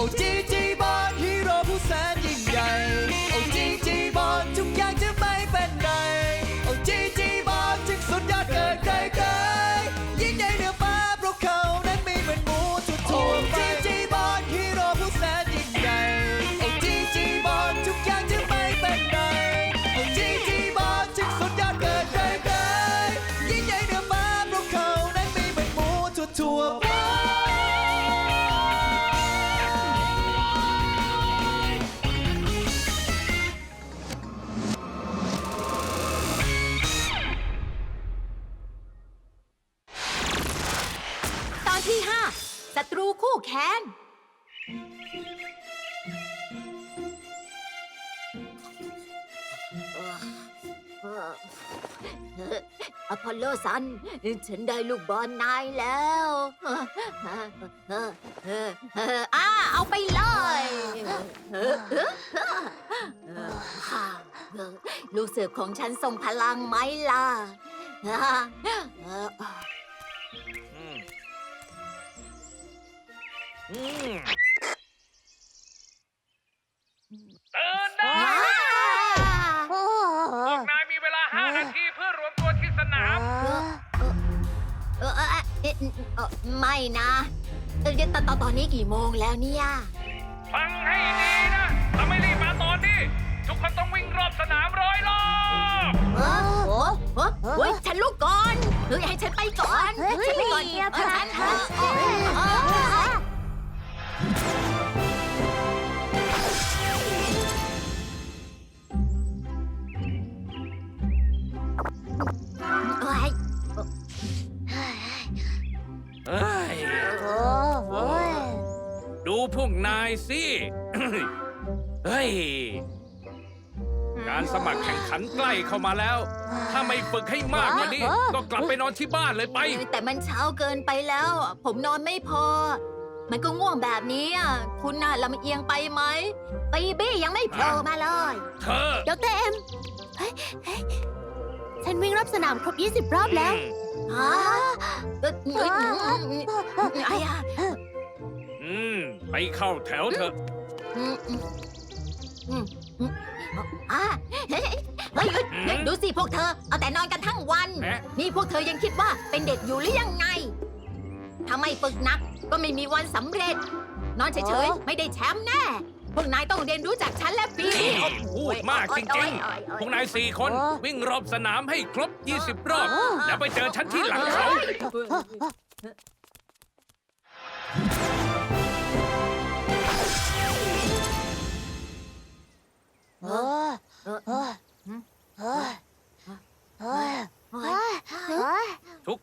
โอ้ ศัตรูคู่แค้น อพอลโลซัน ฉันได้ลูกบอลนายแล้วอ่าเอาไปเลย ลูกเสือของฉันทรงพลังไหมล่ะ ตื่นได้พวกนายมีเวลา5นาทีเพื่อรวมตัวที่สนาม เออเออเออเออเออไม่นะเออตอนตอนตอนนี้กี่โมงแล้วเนี่ยฟังให้ดีนะถ้าไม่รีบมาตอนนี้ ทุกคนต้องวิ่งรอบสนามร้อยรอบ เออโอ้โหเฮ้ยฉันลุกก่อนเฮ้ยให้ฉันไปก่อน ฉันไปก่อนเฮ้ยเออฉันพระเออเออเออ ดูพวกนายสิ เฮ้ย การสมัครแข่งขันใกล้เข้ามาแล้ว ถ้าไม่ฝึกให้มากกว่านี้ก็กลับไปนอนที่บ้านเลยไป แต่มันเช้าเกินไปแล้ว ผมนอนไม่พอ มันก็ง่วงแบบนี้อะคุณน่ะลำเอียงไปไหมปีบี้ยังไม่โผล่มาเลยเธอดรเอ็มเฮ้ยเฮ้ยฉันวิ่งรอบสนามครบ 20 รอบแล้วฮะเอ้ยเอ้ยไอ้อะอืม ไปเข้าแถวเถอะอืมอืมอืมอืมอะเฮ้ยเฮ้ยเฮ้ยเฮ้ยดูสิพวกเธอ เอาแต่นอนกันทั้งวัน แหมนี่พวกเธอยังคิดว่าเป็นเด็กอยู่หรือยังไง ถ้าไม่ฝึกหนักก็ไม่มีวันสำเร็จ นอนเฉยๆ ไม่ได้แชมป์แน่ พวกนายต้องเรียนรู้จากฉันและฟีบี้พูดมากจริงๆ พวกนายสี่คนวิ่งรอบสนามให้ครบ 20 รอบ แล้วไปเจอฉันที่หลังเขา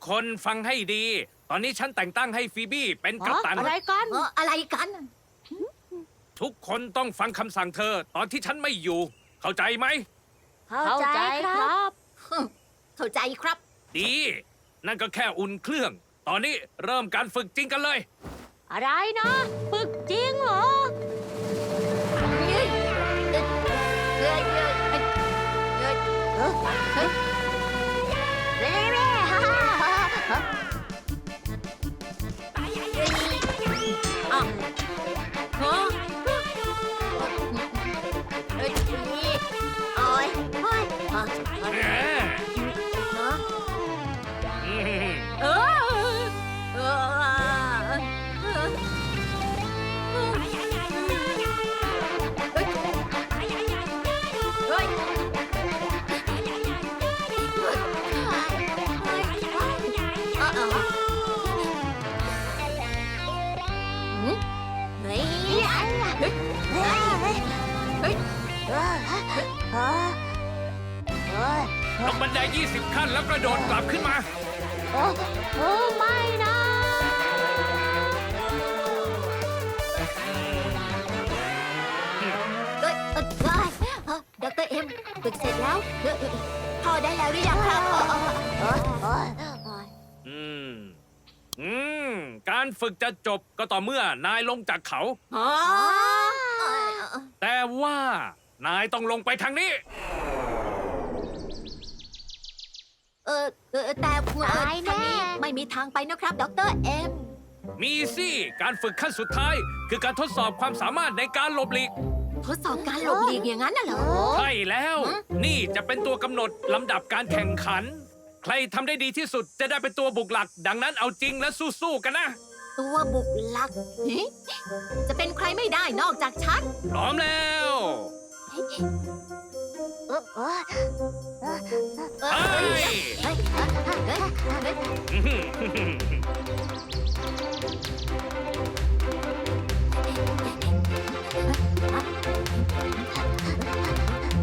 คนฟังให้ดี ตอนนี้ฉันแต่งตั้งให้ฟีบี้เป็นกัปตัน อะไรกันเอออะไรกัน ทุกคนต้องฟังคำสั่งเธอ ตอนที่ฉันไม่อยู่ เข้าใจไหม เข้าใจครับ เข้าใจครับ ดี นั่นก็แค่อุ่นเครื่อง ตอนนี้เริ่มการฝึกจริงกันเลย อะไรนะ ฝึกจริงเหรอเฮ้ยเอ้ยเอ้ยเอ้ยเอ้ยเอ้ยเฮ้ย ฮ่ บันได 20 ขั้นแล้วกระโดดกลับขึ้นมา โอ้โอ้ไม่นะ เอ้ยเอ้ยเอ้ยเอ้ยดรเอ็มฝึกเสร็จแล้วเอ้ยเอ้ยพอได้แล้วหรือยังครับเออเออเออเอออืม อืม การฝึกจะจบก็ต่อเมื่อนายลงจากเขา อ๋อแต่ว่านายต้องลงไปทางนี้ เออเออแต่เออตายแน่ ทางนี้ไม่มีทางไปนะครับดรเอ็มมีสิการฝึกขั้นสุดท้าย คือการทดสอบความสามารถในการหลบหลีก ทดสอบการหลบหลีกอย่างนั้นน่ะเหรอ ใช่แล้ว ฮะ นี่จะเป็นตัวกำหนดลำดับการแข่งขัน ใครทำได้ดีที่สุดจะได้เป็นตัวบุกหลัก ดังนั้นเอาจริงและสู้ๆกันนะ ตัวบุกลักหิจะเป็นใครไม่ได้นอกจากฉัน พร้อมแล้วเออเออ เอ เฮ้ยอื้อหือ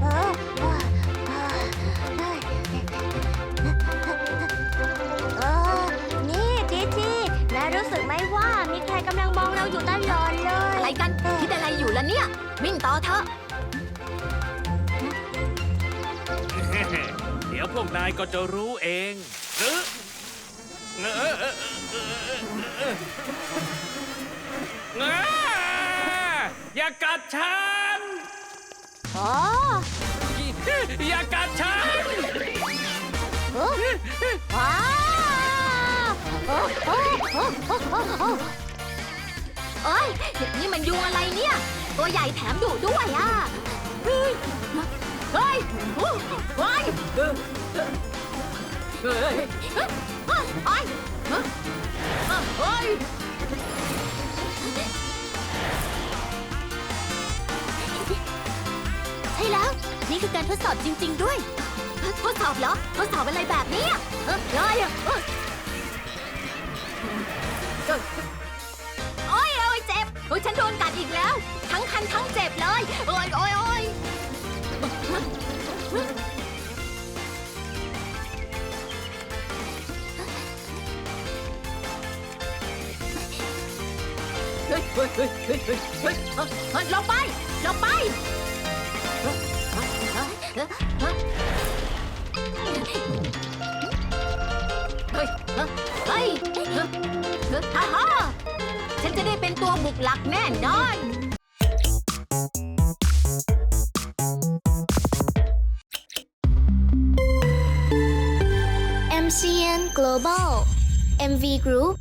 เออเออ นี่จีจีนายรู้สึกไหมว่ามีใครกำลังมองเราอยู่ตลอดเลย อะไรกันคิดอะไรอยู่ล่ะเนี่ย วิ่งต่อเถอะ เดี๋ยวพวกนายก็จะรู้เองหรือ เออเอย่ากัดฉัน อ๋ออย่ากัดฉันเออว้าวโอ้โอ้โอ้โอ้โอ้โอ้เอ้ยนี่มันยุงอะไรเนี่ย ตัวใหญ่แถมดุด้วยอะ เฮ้ย เฮ้ยโอ้เฮ้ยเฮ้ยเฮ้ย สอบจริง ๆ ด้วยทดสอบเหรอทดสอบอะไรแบบนี้อะเอ้ยเฮ้ยเอ้ยโอ้ยโอ้ยเจ็บโอ้ยฉันโดนกัดอีกแล้ว ทั้งคันทั้งเจ็บเลย โอ้ยโอ้ยโอ้ยเฮ้ยเฮ้ยเฮ้ยเฮ้ยเฮ้ยเฮ้ยลงไปลงไป เฮ้ยเฮ้ยเฮ้ยฮ่าฮ่าฉันจะได้เป็นตัวบุกหลักแน่นอน MCN Global MV Group